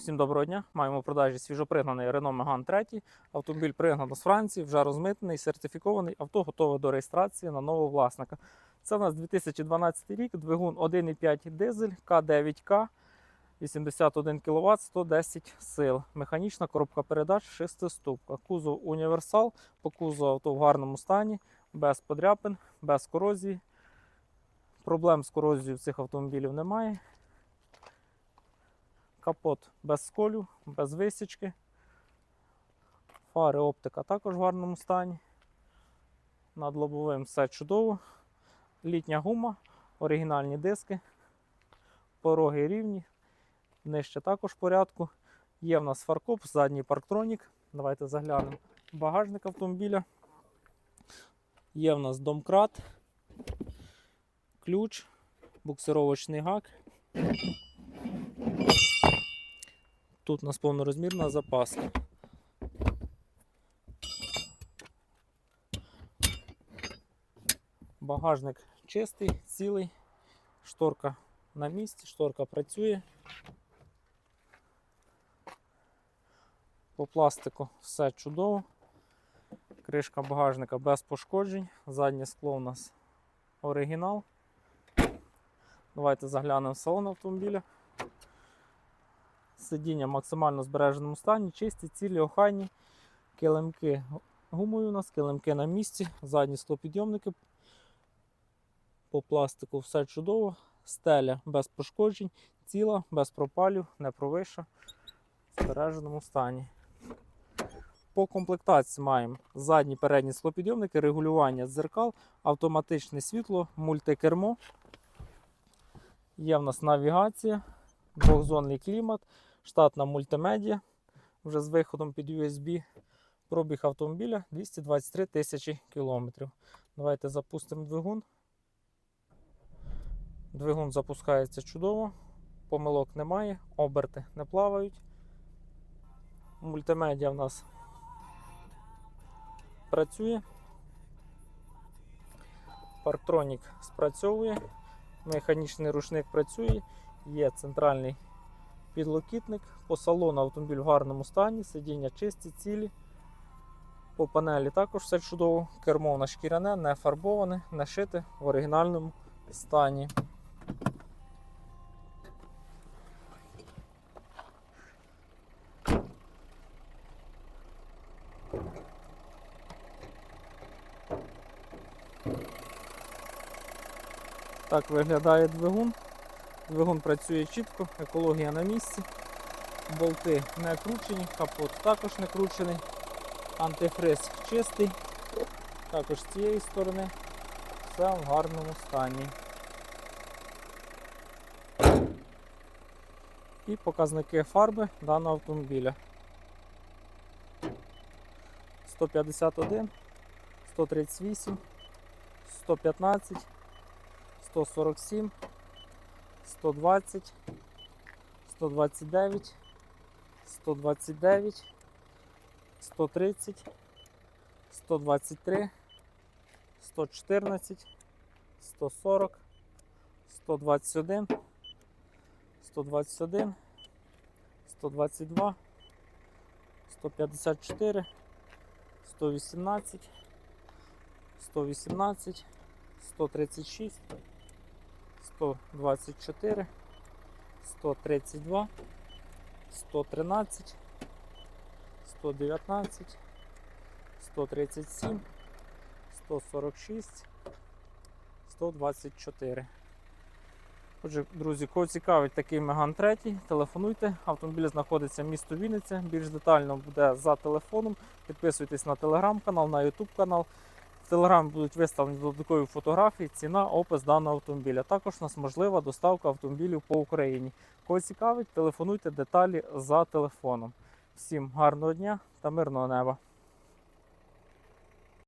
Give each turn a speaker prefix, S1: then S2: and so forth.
S1: Усім доброго дня. Маємо в продажі свіжопригнаний Renault Megane 3. Автомобіль пригнано з Франції, вже розмитнений, сертифікований. Авто готове до реєстрації на нового власника. Це у нас 2012 рік, двигун 1,5 дизель К9К, 81 кВт, 110 сил. Механічна коробка передач, шестиступка. Кузов універсал, по кузову авто в гарному стані, без подряпин, без корозії. Проблем з корозією цих автомобілів немає. Капот без сколів, без висічки. Фари оптика також в гарному стані. Над лобовим все чудово. Літня гума, оригінальні диски, пороги рівні, нижче також в порядку. Є в нас фаркоп, задній парктронік. Давайте заглянемо. Багажник автомобіля. Є в нас домкрат, ключ, буксировочний гак. Тут у нас повнорозмірна запаска. Багажник чистий, цілий, шторка на місці, шторка працює. По пластику все чудово. Кришка багажника без пошкоджень. Заднє скло у нас оригінал. Давайте заглянемо в салон автомобіля. Сидіння в максимально збереженому стані, чисті, цілі, охайні. Килимки гумою у нас, килимки на місці, задні склопідйомники. По пластику все чудово. Стеля без пошкоджень, ціла, без пропалів, не провиша, в збереженому стані. По комплектації маємо задні передні склопідйомники, регулювання дзеркал, автоматичне світло, мультикермо. Є в нас навігація, двохзонний клімат, штатна мультимедіа вже з виходом під USB. Пробіг автомобіля 223 тисячі кілометрів. Давайте запустимо двигун. Двигун запускається чудово, помилок немає, оберти не плавають. Мультимедіа в нас працює. Парктронік спрацьовує, механічний рушник працює, є центральний підлокітник. По салону автомобіль в гарному стані, сидіння чисті, цілі. По панелі також все чудово. Кермо на шкіряне, не фарбоване, не шите в оригінальному стані. Так виглядає двигун. Двигун працює чітко, екологія на місці. Болти не кручені, капот також не кручений. Антифриз чистий. Також з цієї сторони все в гарному стані. І показники фарби даного автомобіля. 151, 138, 115, 147, 120, 129, 129, 130, 123, 114, 140, 121, 121, 122, 154, 118, 118, 136, 124, 132, 113, 119, 137, 146, 124. Отже, друзі, кого цікавить такий Меган 3, телефонуйте. Автомобіль знаходиться в місто Вінниця. Більш детально буде за телефоном. Підписуйтесь на телеграм-канал, на ютуб канал. В телеграмі будуть виставлені додаткові фотографії, ціна, опис даного автомобіля. Також у нас можлива доставка автомобілів по Україні. Кого цікавить, телефонуйте деталі за телефоном. Всім гарного дня та мирного неба!